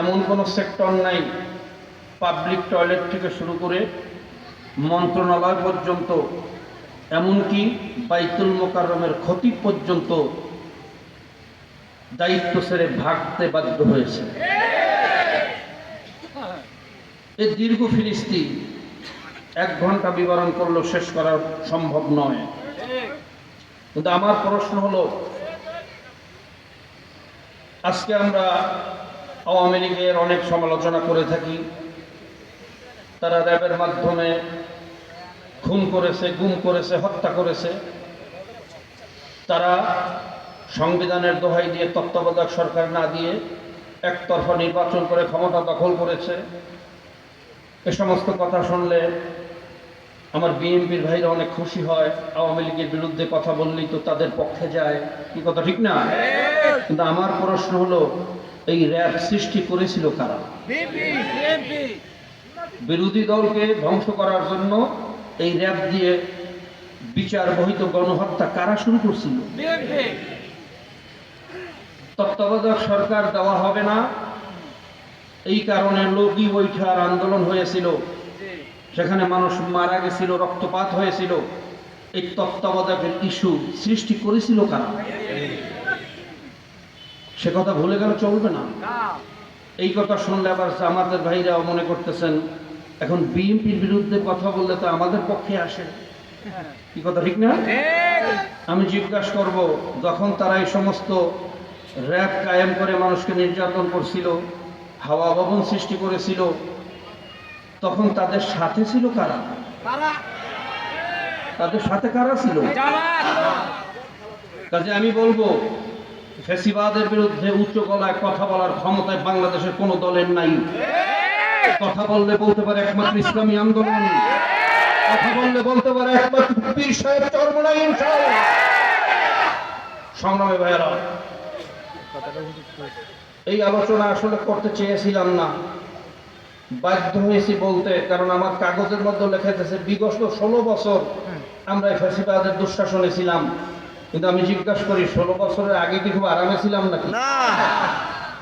এমন কোনো সেক্টর নাই পাবলিক টয়লেট থেকে শুরু করে মন্ত্রণালয় পর্যন্ত, এমনকি বাইতুল মোকাররমের ক্ষতি পর্যন্ত দায়িত্ব সেরে ভাগতে বাধ্য হয়েছে। এই দীর্ঘ ফিরিস্তি এক ঘণ্টা বিবরণ করলেও শেষ করা সম্ভব নয়। কিন্তু আমার প্রশ্ন হলো, আজকে আমরা আওয়ামী লীগের অনেক সমালোচনা করে থাকি। তারা র্যাবের মাধ্যমে খুন করেছে, গুম করেছে, হত্যা করেছে। তারা সংবিধানের দোহাই দিয়ে তত্ত্বাবধায়ক সরকার না দিয়ে একতরফা নির্বাচন করে ক্ষমতা দখল করেছে। এ সমস্ত কথা শুনলে আমার বিএনপির ভাইরা অনেক খুশি হয়। আওয়ামী লীগের বিরুদ্ধে কথা বললেই তো তাদের পক্ষে যায়। কি কথা, ঠিক না? কিন্তু আমার প্রশ্ন হলো এই র্যাব সৃষ্টি করেছিল কারা? বিরোধী দলকে ধ্বংস করার জন্য এই র্যাব দিয়ে বিচার বহিত গণহত্যা কারা শুরু করছিল? তত্ত্বাবধায়ক সরকার দেওয়া হবে না। এই কারণে লগি বৈঠার আন্দোলন হয়েছিল। সেখানে মানুষ মারা গেছিল রক্তপাত হয়েছিল। এই তত্ত্বাবধায়কের ইস্যু সৃষ্টি করেছিল কারা? সে কথা ভুলে গেলে চলবে না। এই কথা শুনলে আবার আমাদের ভাইরাও মনে করতেছেন এখন বিএনপির বিরুদ্ধে কথা বললে তো আমাদের পক্ষে আসে। কি কথা ঠিক না? আমি জিজ্ঞাসা করব যখন তারা এই সমস্ত র্যাব কায়েম করে মানুষকে নির্যাতন করছিল হাওয়া ভবন সৃষ্টি করেছিল তখন তাদের সাথে ছিল কারা? তাদের সাথে কারা ছিল? কাজে আমি বলব ফেসিবাদের বিরুদ্ধে উচ্চ গলায় কথা বলার ক্ষমতায় বাংলাদেশের কোনো দলের নাই। কথা বললে বলতে পারে একমাত্র ইসলামী আন্দোলন। কথা বললে বলতে পারে একমাত্র পীর সাহেব চরমনাই সংগ্রামী ভাইয়েরা এই আলোচনা আসলে করতে চেয়েছিলাম না। বাধ্য হয়েছি বলতে কারণ আমার কাগজের মধ্যে লেখা আছে বিগত ষোলো বছর আমরা এই ফ্যাসিবাদের দুঃশাসনে ছিলাম। কিন্তু আমি জিজ্ঞাসা করি ষোলো বছরের আগে কি খুব আরামে ছিলাম নাকি?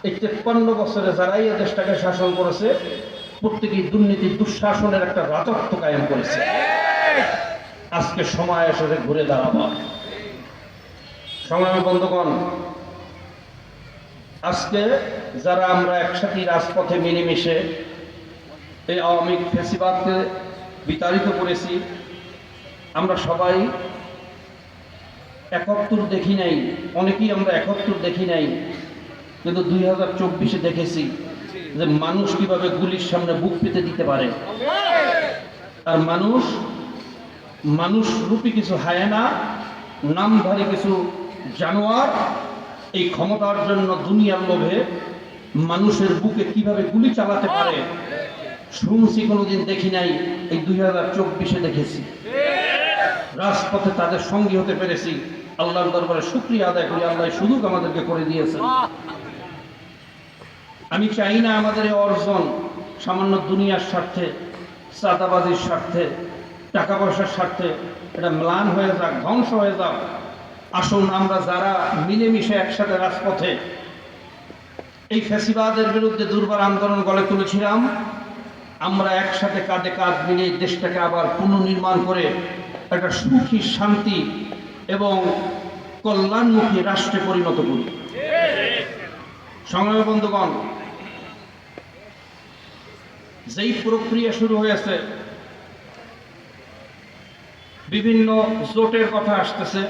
এই তেপ্পান্ন বছরে যারাই এই দেশটাকে শাসন করেছে প্রত্যেকেই দুর্নীতি দুঃশাসনের একটা রাজত্ব কায়েম করেছে। আজকে সময় এসেছে ঘুরে দাঁড়াবার সংগ্রামী বন্ধুগণ আজকে যারা আমরা একসাথে রাজপথে মিলেমিশে এই আওয়ামী ফেসিবাদকে বিতাড়িত করেছি আমরা সবাই একাত্তর দেখি নাই। অনেকেই আমরা একাত্তর দেখি নাই। কিন্তু দুই হাজার চব্বিশে দেখেছি যে মানুষ কীভাবে গুলির সামনে বুক পেতে দিতে পারে। আর মানুষ মানুষ রূপী কিছু হায়ানা, নামধারী কিছু জানোয়ার, এই ক্ষমতার জন্য দুনিয়ার লোভে মানুষের বুকে কীভাবে গুলি চালাতে পারে, শুনছি কোনোদিন দেখি নাই, এই দুই হাজার চব্বিশে দেখেছি। রাজপথে তাদের সঙ্গী হতে পেরেছি। আল্লাহর দরবারে শুক্রিয়া আদায় করি, আল্লাহ সুযোগ আমাদেরকে করে দিয়েছেন। আমি চাই না আমাদের অর্জন সামান্য দুনিয়ার স্বার্থে চাঁদাবাজির স্বার্থে টাকা পয়সার স্বার্থে এটা ম্লান হয়ে যাক, ধ্বংস হয়ে যাক। আসুন আমরা যারা মিলেমিশে একসাথে রাজপথে এই ফ্যাসিবাদের বিরুদ্ধে দুর্বার আন্দোলন গড়ে তুলেছিলাম, আমরা একসাথে কাঁধে কাঁধ মিলে এই দেশটাকে আবার পুনর্নির্মাণ করে একটা সুখী, শান্তি এবং কল্যাণমুখী রাষ্ট্রে পরিণত করি সংগ্রাম বন্ধুগণ, যেই প্রক্রিয়া শুরু হয়েছে, বিভিন্ন জোটের কথা আসতেছে।